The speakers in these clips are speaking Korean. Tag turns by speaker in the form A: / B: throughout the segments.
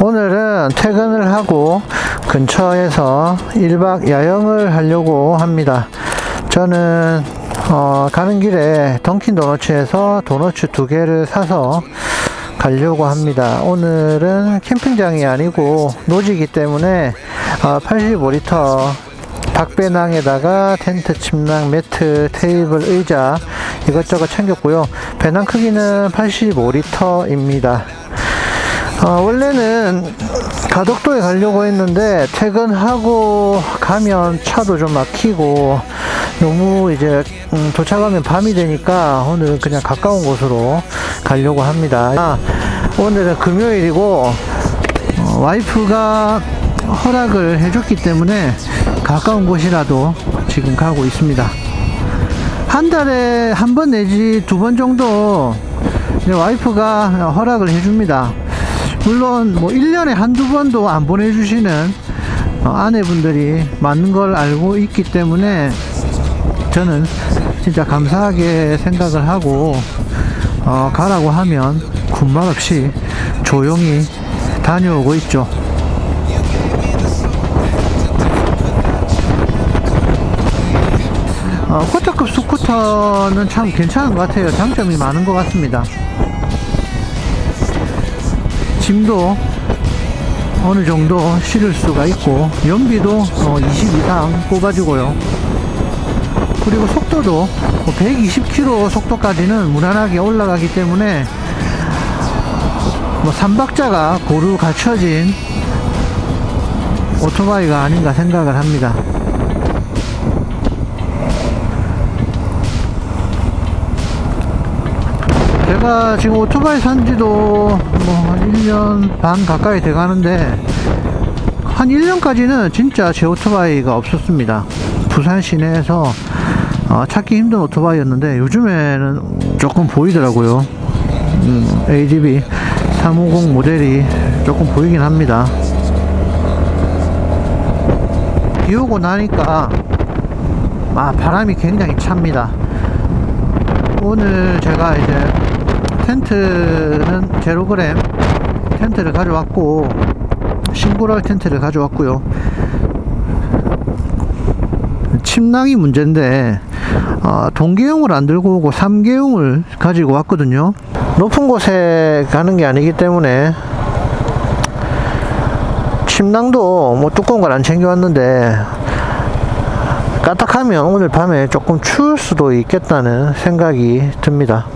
A: 오늘은 퇴근을 하고 근처에서 1박 야영을 하려고 합니다. 저는 어, 가는 길에 던킨 도너츠에서 도너츠 두 개를 사서 가려고 합니다. 오늘은 캠핑장이 아니고 노지기 때문에 어, 85리터 박배낭에다가 텐트, 침낭, 매트, 테이블, 의자 이것저것 챙겼고요. 배낭 크기는 85리터입니다. 어, 원래는 가덕도에 가려고 했는데 퇴근하고 가면 차도 좀 막히고 너무 이제 음, 도착하면 밤이 되니까 오늘은 그냥 가까운 곳으로 가려고 합니다. 아, 오늘은 금요일이고 어, 와이프가 허락을 해줬기 때문에 가까운 곳이라도 지금 가고 있습니다. 한 달에 한 번 내지 두 번 정도 와이프가 허락을 해줍니다. 물론 뭐 1년에 한두 번도 안 보내주시는 어, 아내분들이 많은 걸 알고 있기 때문에 저는 진짜 감사하게 생각을 하고 어, 가라고 하면 군말 없이 조용히 다녀오고 있죠. 어, 쿼터급 스쿠터는 참 괜찮은 것 같아요. 장점이 많은 것 같습니다. 짐도 어느 정도 실을 수가 있고 연비도 어, 20 이상 뽑아주고요. 그리고 속도도 120km 속도까지는 무난하게 올라가기 때문에 뭐 3박자가 고루 갖춰진 오토바이가 아닌가 생각을 합니다. 제가 지금 오토바이 산 지도 뭐 1년 반 가까이 돼 가는데 한 1년까지는 진짜 제 오토바이가 없었습니다. 부산 시내에서 어, 찾기 힘든 오토바이였는데 요즘에는 조금 보이더라고요. 음, ADB 350 모델이 조금 보이긴 합니다. 비 오고 나니까 아, 바람이 굉장히 찹니다. 오늘 제가 이제 텐트는 제로그램 텐트를 가져왔고 싱구럴 텐트를 가져왔고요. 침낭이 문제인데 어, 동계용을 안 들고 오고 3계용을 가지고 왔거든요. 높은 곳에 가는 게 아니기 때문에 침낭도 뭐 두꺼운 걸 안 챙겨왔는데 까딱하면 오늘 밤에 조금 추울 수도 있겠다는 생각이 듭니다.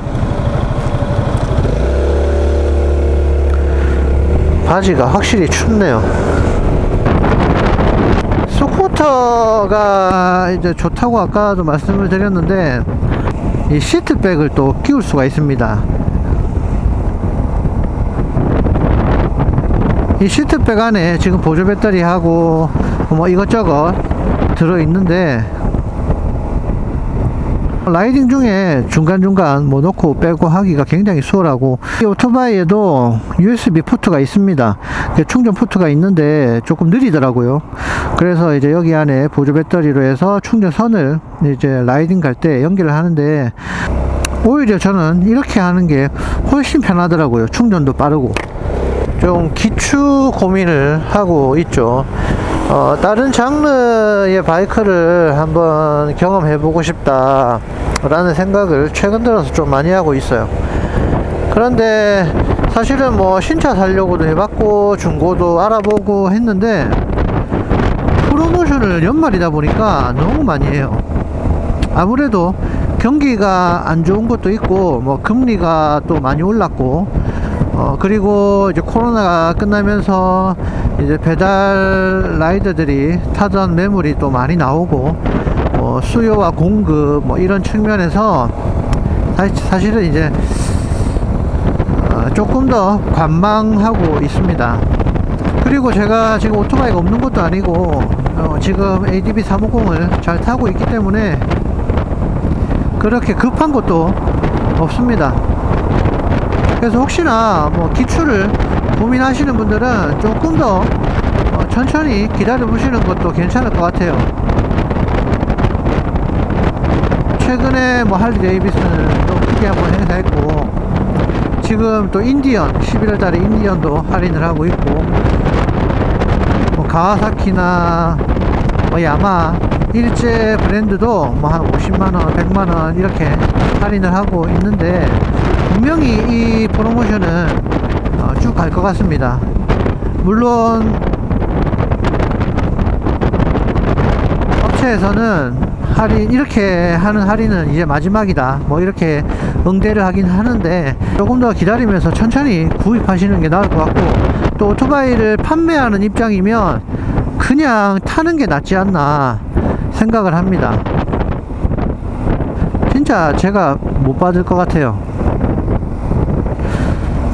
A: 바지가 확실히 춥네요. 스쿠터가 이제 좋다고 아까도 말씀을 드렸는데 이 시트백을 또 끼울 수가 있습니다. 이 시트백 안에 지금 보조 배터리하고 뭐 이것저것 들어 있는데 라이딩 중에 중간중간 뭐 놓고 빼고 하기가 굉장히 수월하고 이 오토바이에도 USB 포트가 있습니다. 그 충전 포트가 있는데 조금 느리더라고요. 그래서 이제 여기 안에 보조 배터리로 해서 충전선을 이제 라이딩 갈 때 연결을 하는데 오히려 저는 이렇게 하는 게 훨씬 편하더라고요. 충전도 빠르고. 좀 기추 고민을 하고 있죠 어, 다른 장르의 바이크를 한번 경험해 보고 싶다 라는 생각을 최근 들어서 좀 많이 하고 있어요. 그런데 사실은 뭐 신차 살려고도 해봤고 중고도 알아보고 했는데 프로모션을 연말이다 보니까 너무 많이 해요. 아무래도 경기가 안 좋은 것도 있고 뭐 금리가 또 많이 올랐고 어 그리고 이제 코로나가 끝나면서 이제 배달 라이더들이 타던 매물이 또 많이 나오고 어 수요와 공급 뭐 이런 측면에서 사- 사실은 이제 어 조금 더 관망하고 있습니다. 그리고 제가 지금 오토바이가 없는 것도 아니고 어 지금 ADB 350을 잘 타고 있기 때문에 그렇게 급한 것도 없습니다. 그래서 혹시나 뭐 기출을 고민하시는 분들은 조금 더 어, 천천히 기다려 보시는 것도 괜찮을 것 같아요. 최근에 뭐 할리 데이비스는 또 크게 한번 행사했고 지금 또 인디언 11월 달에 인디언도 할인을 하고 있고 뭐 가와사키나 뭐 야마 일제 브랜드도 뭐 한 50만원 100만원 이렇게 할인을 하고 있는데 분명히 이 프로모션은 어, 쭉갈 것 같습니다. 물론 업체에서는 할인 이렇게 하는 할인은 이제 마지막이다. 뭐 이렇게 응대를 하긴 하는데 조금 더 기다리면서 천천히 구입하시는 게 나을 것 같고 또 오토바이를 판매하는 입장이면 그냥 타는 게 낫지 않나 생각을 합니다. 진짜 제가 못 받을 것 같아요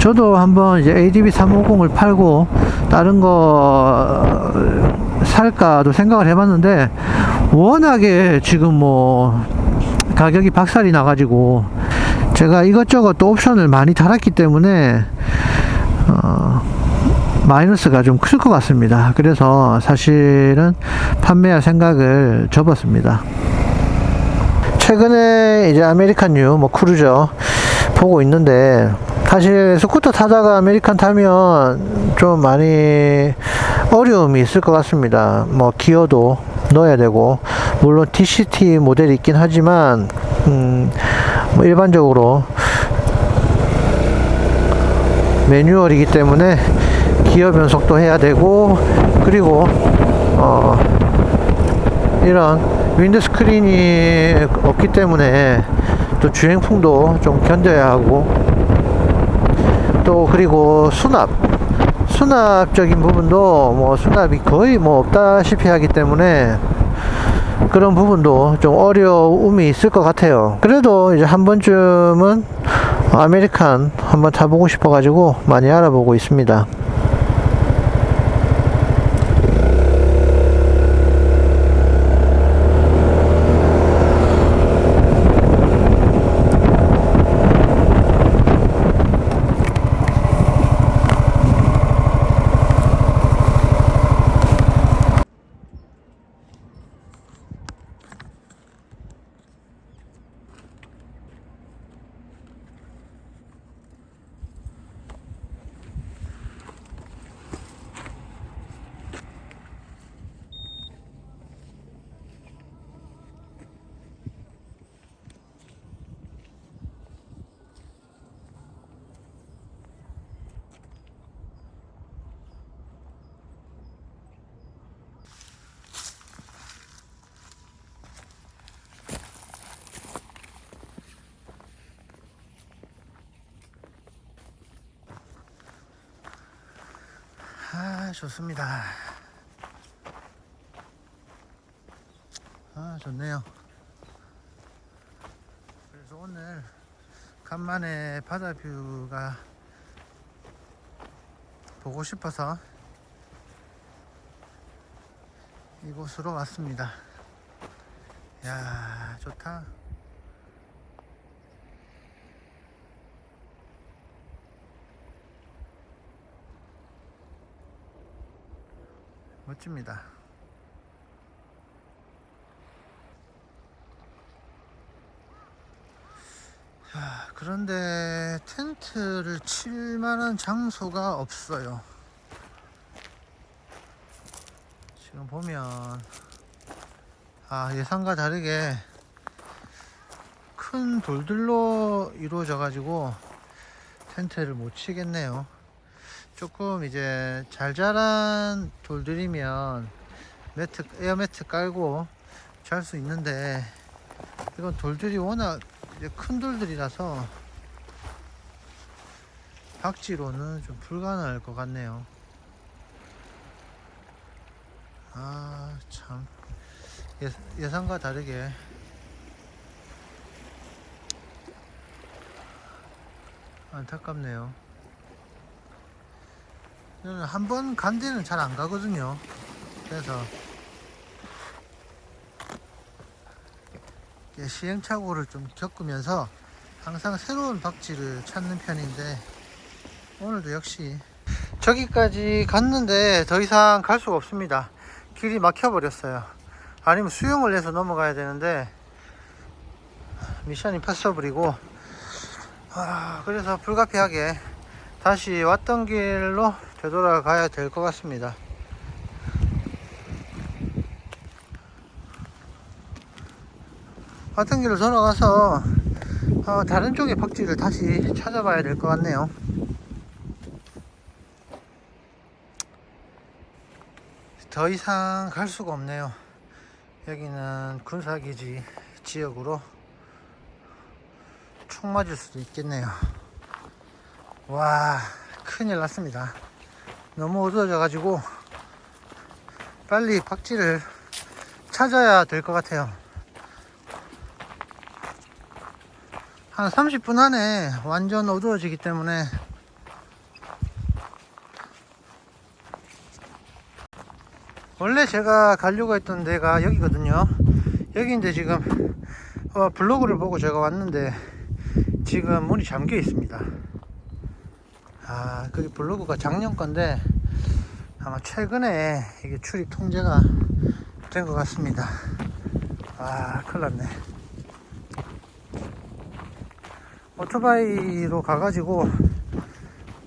A: 저도 한번 이제 ADB 350을 팔고 다른 거 살까도 생각을 해봤는데 워낙에 지금 뭐 가격이 박살이 나가지고 제가 이것저것 또 옵션을 많이 달았기 때문에 어, 마이너스가 좀 클 것 같습니다. 그래서 사실은 판매할 생각을 접었습니다. 최근에 이제 아메리칸유 뭐 크루저 보고 있는데 사실 스쿠터 타다가 아메리칸 타면 좀 많이 어려움이 있을 것 같습니다. 뭐 기어도 넣어야 되고 물론 TCT 모델이 있긴 하지만 음, 뭐 일반적으로 매뉴얼이기 때문에 기어 변속도 해야 되고 그리고 어 이런 윈드 스크린이 없기 때문에 또 주행풍도 좀 견뎌야 하고 또 그리고 수납 수납적인 부분도 뭐 수납이 거의 뭐 없다시피 하기 때문에 그런 부분도 좀 어려움이 있을 것 같아요. 그래도 이제 한 번쯤은 아메리칸 한번 타보고 싶어 가지고 많이 알아보고 있습니다. 아 좋습니다. 아 좋네요. 그래서 오늘 간만에 바다 뷰가 보고 싶어서 이곳으로 왔습니다. 야 좋다. 멋집니다. 자, 그런데 텐트를 칠 만한 장소가 없어요. 지금 보면 아, 예상과 다르게 큰 돌들로 이루어져 가지고 텐트를 못 치겠네요. 조금 이제 잘 자란 돌들이면 매트 에어 매트 깔고 잘 수 있는데 이건 돌들이 워낙 큰 돌들이라서 박지로는 좀 불가능할 것 같네요. 아, 참. 예, 예상과 다르게 안타깝네요. 한 번 간 데는 잘 안 가거든요. 그래서 시행착오를 좀 겪으면서 항상 새로운 박지를 찾는 편인데 오늘도 역시 저기까지 갔는데 더 이상 갈 수가 없습니다. 길이 막혀버렸어요. 아니면 수영을 해서 넘어가야 되는데 미션 임파서블이고 아, 그래서 불가피하게 다시 왔던 길로 되돌아가야 될 것 같습니다. 왔던 길로 돌아가서 어, 다른 쪽의 박쥐를 다시 찾아봐야 될 것 같네요. 더 이상 갈 수가 없네요. 여기는 군사기지 지역으로 총 맞을 수도 있겠네요. 와, 큰일 났습니다. 너무 어두워져 가지고 빨리 박쥐를 찾아야 될 것 같아요. 한 30분 안에 완전 어두워지기 때문에 원래 제가 가려고 했던 데가 여기거든요. 여기인데 지금 어, 블로그를 보고 제가 왔는데 지금 문이 잠겨 있습니다. 아, 거기 블로그가 작년 건데 아마 최근에 이게 출입 통제가 된 것 같습니다. 아, 큰일 났네. 오토바이로 가가지고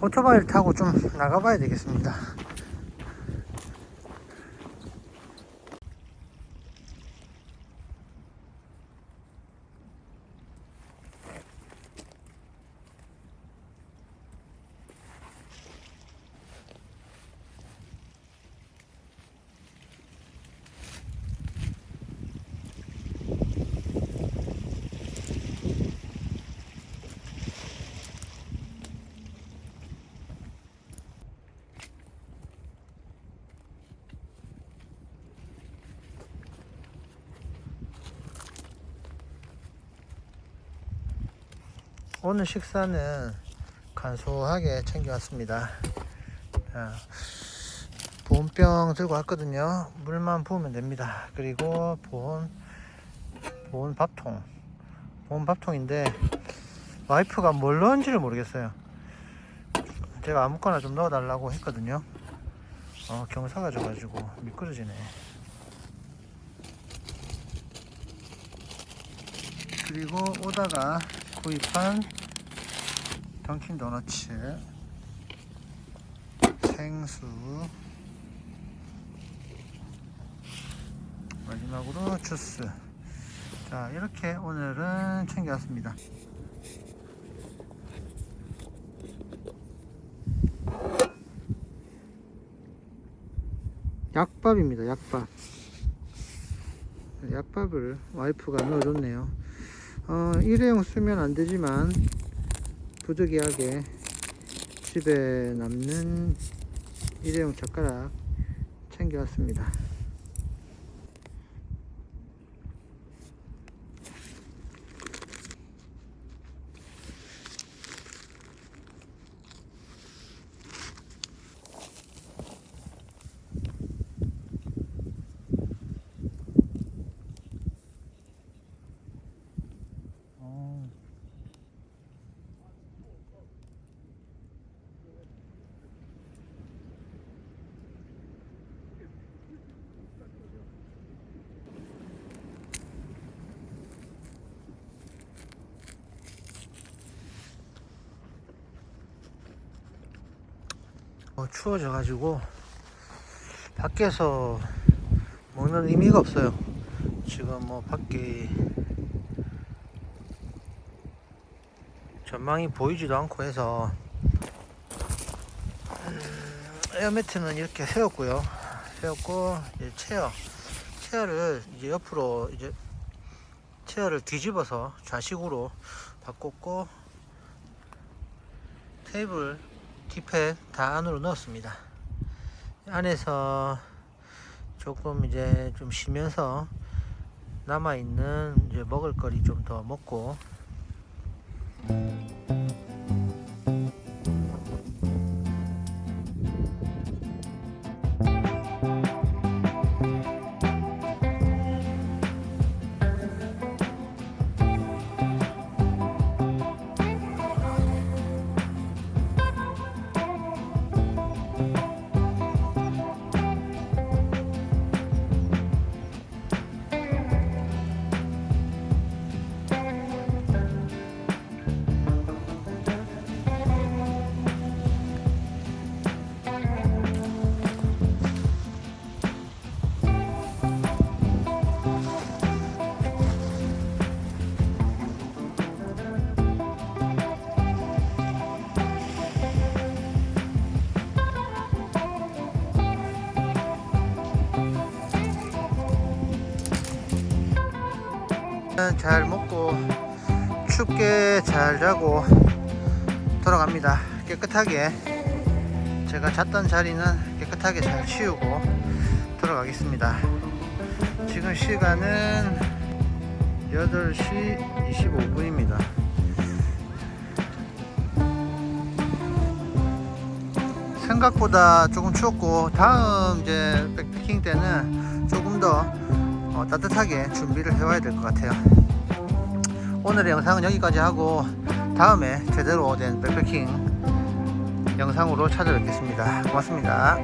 A: 오토바이를 타고 좀 나가봐야 되겠습니다. 오늘 식사는 간소하게 챙겨왔습니다. 자, 보온병 들고 왔거든요. 물만 부으면 됩니다. 그리고 보온, 보온 밥통. 보온 밥통인데, 와이프가 뭘 넣은지를 모르겠어요. 제가 아무거나 좀 넣어달라고 했거든요. 어, 경사가 져가지고 미끄러지네. 그리고 오다가 구입한 던킨 도너츠 생수 마지막으로 주스. 자 이렇게 오늘은 챙겨왔습니다. 약밥입니다 약밥. 약밥을 와이프가 넣어줬네요 어, 일회용 쓰면 안 되지만 부득이하게 집에 남는 일회용 젓가락 챙겨왔습니다. 어, 추워져 가지고 밖에서 먹는 의미가 없어요. 지금 뭐 밖에 전망이 보이지도 않고 해서 음, 에어매트는 이렇게 세웠고요. 세웠고 이제 체어 체어를 이제 옆으로 이제 체어를 뒤집어서 좌식으로 바꿨고 테이블 뒷패 다 안으로 넣었습니다. 안에서 조금 이제 좀 쉬면서 남아 있는 이제 먹을거리 좀 더 먹고 춥게 잘 자고 돌아갑니다. 깨끗하게 제가 잤던 자리는 깨끗하게 잘 치우고 돌아가겠습니다. 지금 시간은 8시 25분입니다. 생각보다 조금 추웠고 다음 이제 백패킹 때는 조금 더 어, 따뜻하게 준비를 해와야 될 것 같아요. 오늘의 영상은 여기까지 하고 다음에 제대로 된 백패킹 영상으로 찾아뵙겠습니다. 고맙습니다.